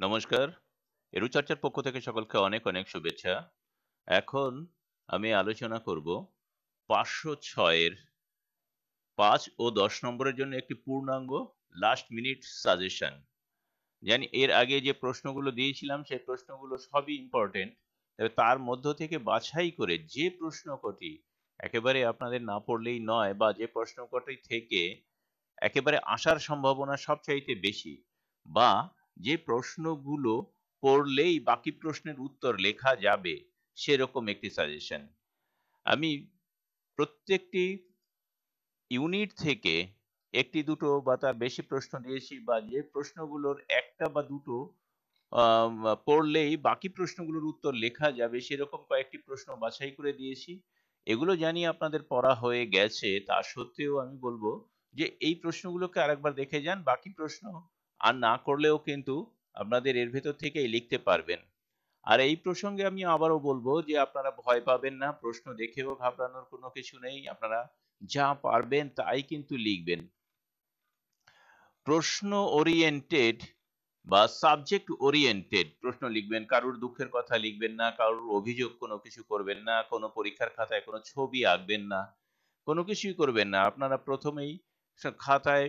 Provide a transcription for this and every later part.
নমস্কার। এরুচর্চার পক্ষ থেকে সকলকে অনেক অনেক শুভেচ্ছা। এখন আমি আলোচনা করব পাঁচশো ছয়ের পাঁচ ও দশ নম্বরের জন্য একটি পূর্ণাঙ্গ লাস্ট মিনিট সাজেশন জানি এর আগে যে প্রশ্নগুলো দিয়েছিলাম, সেই প্রশ্নগুলো সবই ইম্পর্টেন্ট তবে তার মধ্য থেকে বাছাই করে যে প্রশ্ন কটি একেবারে আপনাদের না পড়লেই নয় বা যে প্রশ্ন কটি থেকে একেবারে আসার সম্ভাবনা সবচাইতে বেশি বা যে প্রশ্নগুলো পড়লেই বাকি প্রশ্নের উত্তর লেখা যাবে, সেরকম একটি সাজেশন আমি প্রত্যেকটি ইউনিট থেকে একটি দুটো বা তার বেশি প্রশ্ন দিয়েছি বা যে প্রশ্নগুলোর একটা বা দুটো পড়লেই বাকি প্রশ্নগুলোর উত্তর লেখা যাবে, সেরকম কয়েকটি প্রশ্ন বাছাই করে দিয়েছি। এগুলো জানি আপনাদের পড়া হয়ে গেছে, তা সত্ত্বেও আমি বলব যে এই প্রশ্নগুলোকে আরেকবার দেখে যান, বাকি প্রশ্ন আর না করলেও কিন্তু আপনাদের এর ভেতর থেকেই লিখতে পারবেন। আর এই প্রসঙ্গে আমি আবারও বলব যে আপনারা ভয় পাবেন না, প্রশ্ন দেখেও ঘাবড়ানোর কোনো কিছু নেই, আপনারা যা পারবেন তাই কিন্তু লিখবেন। প্রশ্ন ওরিয়েন্টেড বা সাবজেক্ট ওরিয়েন্টেড প্রশ্ন লিখবেন, কারুর দুঃখের কথা লিখবেন না, কারুর অভিযোগ কোনো কিছু করবেন না, কোনো পরীক্ষার খাতায় কোনো ছবি আঁকবেন না, কোনো কিছুই করবেন না। আপনারা প্রথমেই খাতায়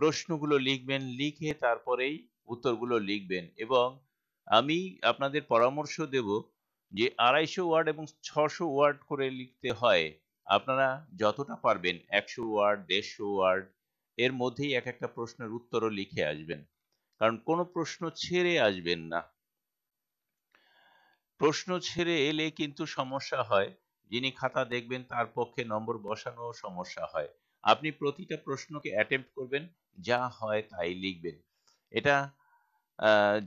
প্রশ্নগুলো লিখবেন, লিখে তারপরেই উত্তরগুলো লিখবেন এবং আমি আপনাদের পরামর্শ দেব যে আড়াইশো ওয়ার্ড এবং ছশো ওয়ার্ড করে লিখতে হয়। আপনারা যতটা পারবেন, একশো ওয়ার্ড, দেড়শো ওয়ার্ড, এর মধ্যেই এক একটা প্রশ্নের উত্তরও লিখে আসবেন। কারণ কোনো প্রশ্ন ছেড়ে আসবেন না। প্রশ্ন ছেড়ে এলে কিন্তু সমস্যা হয়। যিনি খাতা দেখবেন তার পক্ষে নম্বর বসানো সমস্যা হয়। আপনি প্রতিটা প্রশ্নকে অ্যাটেম্প করবেন যা হয় তাই লিখবেন। এটা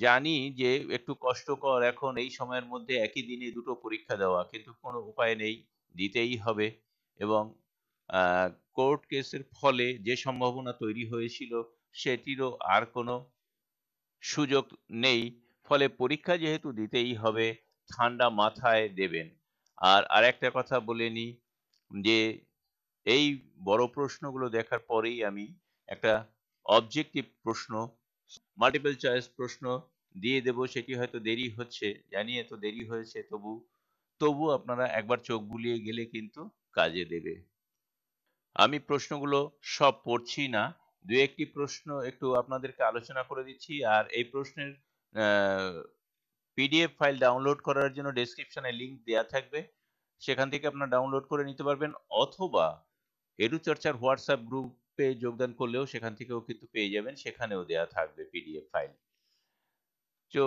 জানি যে একটু কষ্টকর এখন এই সময়ের মধ্যে একই দিনে দুটো পরীক্ষা দেওয়া, কিন্তু কোনো উপায় নেই, দিতেই হবে এবং কোর্ট কেসের ফলে যে সম্ভাবনা তৈরি হয়েছিল সেটিরও আর কোনো সুযোগ নেই, ফলে পরীক্ষা যেহেতু দিতেই হবে, ঠান্ডা মাথায় দেবেন। আর আরেকটা কথা বলে নিই যে, এই বড় প্রশ্নগুলো দেখার পরেই আমি একটা অবজেক্টিভ প্রশ্ন মাল্টিপল চয়েস প্রশ্ন দিয়ে দেব, সেটি হয়তো দেরি হচ্ছে, জানিয়ে তো দেরি হয়েছে, তবু তবু আপনারা একবার চোখ বুলিয়ে গেলে কিন্তু কাজে দেবে। আমি প্রশ্নগুলো সব পড়ছি না, দু একটি প্রশ্ন একটু আপনাদেরকে আলোচনা করে দিচ্ছি, আর এই প্রশ্নের পিডিএফ ফাইল ডাউনলোড করার জন্য ডেসক্রিপশনে লিংক দেওয়া থাকবে, সেখান থেকে আপনারা ডাউনলোড করে নিতে পারবেন, অথবা এডু চর্চার হোয়াটসঅ্যাপ গ্রুপে যোগদান করলেও সেখান থেকেও কিন্তু পেয়ে যাবেন, সেখানেও দেয়া থাকবে পিডিএফ ফাইল তো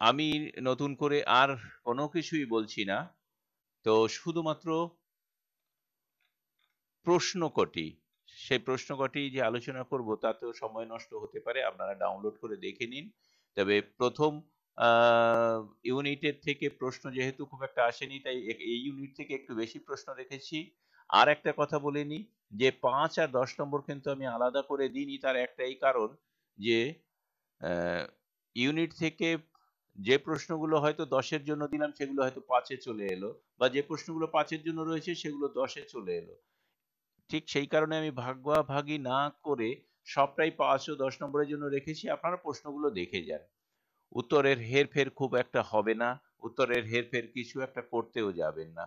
আমি নতুন করে আর কোনো কিছুই বলছি না। তো শুধুমাত্র প্রশ্ন কটি। সেই প্রশ্ন কটি যে আলোচনা করব, তাতেও সময় নষ্ট হতে পারে, আপনারা ডাউনলোড করে দেখে নিন। তবে প্রথম ইউনিটের থেকে প্রশ্ন যেহেতু খুব একটা আসেনি, তাই এই ইউনিট থেকে একটু বেশি প্রশ্ন রেখেছি। আর একটা কথা বলে নি, যে পাঁচ আর দশ নম্বর কিন্তু আমি আলাদা করে দিইনি, তার একটাই কারণ যে ইউনিট থেকে যে প্রশ্নগুলো হয়তো দশের জন্য দিলাম, সেগুলো হয়তো পাঁচে চলে এলো, বা যে প্রশ্নগুলো পাঁচের জন্য রয়েছে, সেগুলো দশে চলে এলো। ঠিক সেই কারণে আমি ভাগাভাগি না করে সবটাই পাঁচ ও দশ নম্বরের জন্য রেখেছি, আপনারা প্রশ্নগুলো দেখে যান। উত্তরের হেরফের খুব একটা হবে না, উত্তরের হেরফের কিছু একটা করতেও যাবেন না।